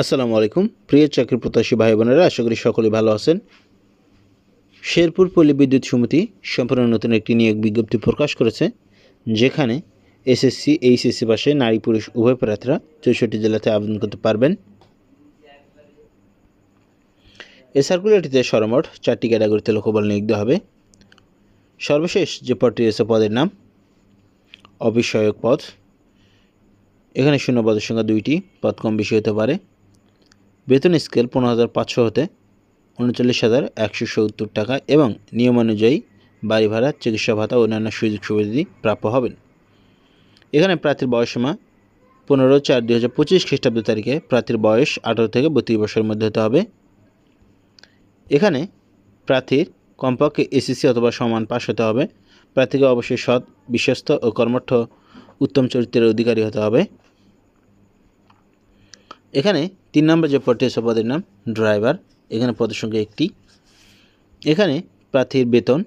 আসসালামু আলাইকুম। প্রিয় চাকরি প্রত্যাশী ভাই বোনেরা, আশা করি সকলে ভালো আছেন। শেরপুর পল্লী বিদ্যুৎ সমিতি সম্পূর্ণ নতুন একটি নিয়োগ বিজ্ঞপ্তি প্রকাশ করেছে, যেখানে এসএসসি, এইচএসসি পাশে নারী, পুরুষ, উভয় প্রার্থীরা চৌষট্টি জেলাতে আবেদন করতে পারবেন। এ সার্কুলারটিতে সরমোট চারটি ক্যাটাগরিতে লোকবল নিয়োগ হবে। সর্বশেষ যে পদটি রয়েছে, পদের নাম সহায়ক পদ। এখানে শূন্য পদের সংখ্যা দুইটি, পদ কম বেশি হতে পারে। বেতন স্কেল পনেরো হাজার পাঁচশো হতে উনচল্লিশ হাজার একশো সত্তর টাকা এবং নিয়ম অনুযায়ী বাড়ি ভাড়া, চিকিৎসা ভাতা অন্যান্য সুযোগ সুবিধাদি প্রাপ্য হবেন। এখানে প্রার্থীর বয়সীমা পনেরো চার দুই হাজার পঁচিশ খ্রিস্টাব্দ তারিখে প্রার্থীর বয়স আঠারো থেকে বত্রিশ বছরের মধ্যে হতে হবে। এখানে প্রার্থীর কমপক্ষে এসিসি অথবা সমান পাশ হতে হবে। প্রার্থীকে অবশ্যই সৎ, বিশ্বস্ত ও কর্মঠ উত্তম চরিত্রের অধিকারী হতে হবে। এখানে তিন নম্বর যে পদটি আছে পদের নাম ড্রাইভার। এখানে পদের সংখ্যা একটি। এখানে প্রার্থীর বেতন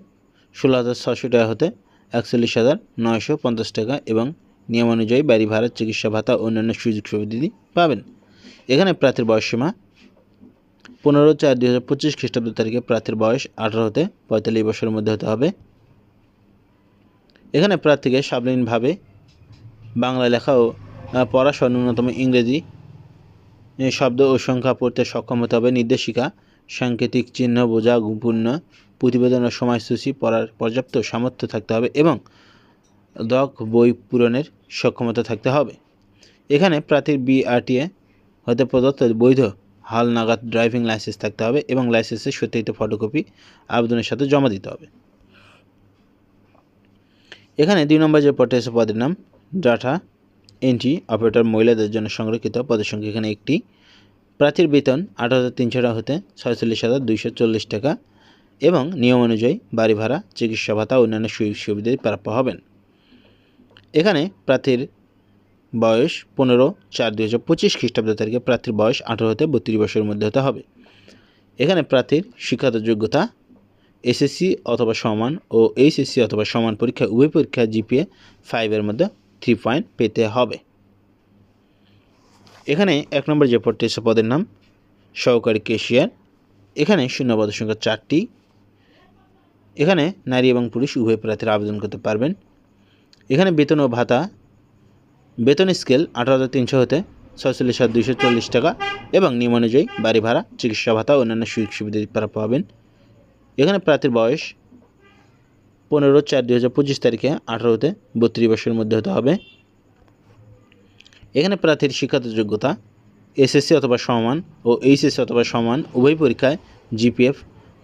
ষোলো হাজার ছশো টাকা হতে একচল্লিশ হাজার নয়শো পঞ্চাশ টাকা এবং নিয়ম অনুযায়ী বাড়ি ভাড়া চিকিৎসা ভাতা অন্যান্য সুযোগ সুবিধাদি পাবেন। এখানে প্রার্থীর বয়সসীমা পনেরো চার দুই হাজার পঁচিশ খ্রিস্টাব্দ তারিখে প্রার্থীর বয়স আঠারো হতে পঁয়তাল্লিশ বছরের মধ্যে হতে হবে। এখানে প্রার্থীকে সাবলীনভাবে বাংলা লেখা ও আহ, পড়া সহ ন্যূনতম ইংরেজি শব্দ ও সংখ্যা পড়তে সক্ষম হতে হবে। নির্দেশিকা, সাংকেতিক চিহ্ন বোঝা গুপূর্ণ প্রতিবেদন ও সময়সূচি পড়ার পর্যাপ্ত সামর্থ্য থাকতে হবে এবং দক বই পূরণের সক্ষমতা থাকতে হবে। এখানে প্রার্থীর বিআরটিএ হতে প্রদত্ত বৈধ হাল নাগাদ ড্রাইভিং লাইসেন্স থাকতে হবে এবং লাইসেন্সের সত্যায়িত ফটোকপি আবেদনের সাথে জমা দিতে হবে। এখানে দুই নম্বর যে আছে পদের নাম, ডাটা এন্ট্রি অপারেটর মহিলাদের জন্য সংরক্ষিত। পদের সংখ্যা এখানে একটি। প্রার্থীর বেতন আট হাজার তিনশো টাকা হতে ছয়চল্লিশ হাজার দুইশো চল্লিশ টাকা এবং নিয়ম অনুযায়ী বাড়ি ভাড়া, চিকিৎসা ভাতা অন্যান্য সুযোগ সুবিধা প্রাপ্য হবেন। এখানে প্রার্থীর বয়স পনেরো চার দুই হাজার পঁচিশ খ্রিস্টাব্দ তারিখে প্রার্থীর বয়স আঠারো হতে বত্রিশ বছরের মধ্যে হতে হবে। এখানে প্রার্থীর শিক্ষাগত যোগ্যতা, এসএসসি অথবা সমান ও এইচএসসি অথবা সমান পরীক্ষা, উভয় পরীক্ষা জিপিএ ফাইভের মধ্যে থ্রি পয়েন্ট পেতে হবে। এখানে এক নম্বর যে পদটি পদের নাম সহকারী কেশিয়ার এখানে শূন্য পদের সংখ্যা চারটি। এখানে নারী এবং পুরুষ উভয় প্রার্থীরা আবেদন করতে পারবেন। এখানে বেতন ও ভাতা, বেতন স্কেল আঠারো হাজার তিনশো হতে ছয়চল্লিশ হাজার দুইশো চল্লিশ টাকা এবং নিয়ম অনুযায়ী বাড়ি ভাড়া, চিকিৎসা ভাতা অন্যান্য সুযোগ সুবিধা প্রাপ্য হবেন এখানে প্রার্থীর বয়স পনেরো চার দুই হাজার পঁচিশ তারিখে আঠারো হতে বত্রিশ বছরের মধ্যে হতে হবে। এখানে প্রার্থীর শিক্ষাগত যোগ্যতা, এসএসসি অথবা সমান ও এইচএসসি অথবা সমান উভয় পরীক্ষায় জিপিএফ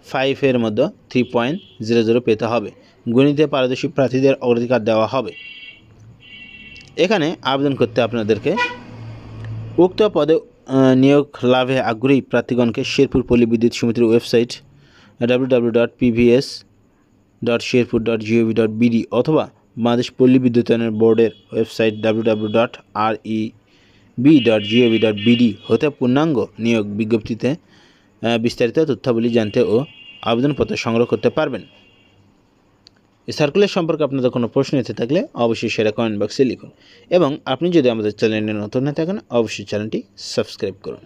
ফাইভের মধ্যে থ্রি পয়েন্ট জিরো জিরো পেতে হবে। গণিতে পারদর্শী প্রার্থীদের অগ্রাধিকার দেওয়া হবে। এখানে আবেদন করতে আপনাদেরকে উক্ত পদে নিয়োগ লাভে আগ্রহী প্রার্থীগণকে শেরপুর পল্লী বিদ্যুৎ সমিতির website W W dot PVS dot Sherpur dot GOV dot BD অথবা বাংলাদেশ পল্লী বিদ্যুতায়নের বোর্ডের website W W dot R E B dot GOV dot BD হতে পূর্ণাঙ্গ নিয়োগ বিজ্ঞপ্তিতে বিস্তারিত তথ্যাবলী জানতে ও আবেদনপত্র সংগ্রহ করতে পারবেন। এই সার্কুলার সম্পর্কে আপনাদের কোনো প্রশ্ন এতে থাকলে অবশ্যই সেটা কমেন্ট বক্সে লিখুন। এবং আপনি যদি আমাদের চ্যানেলে নতুন হয়ে থাকেন, অবশ্যই চ্যানেলটি সাবস্ক্রাইব করুন।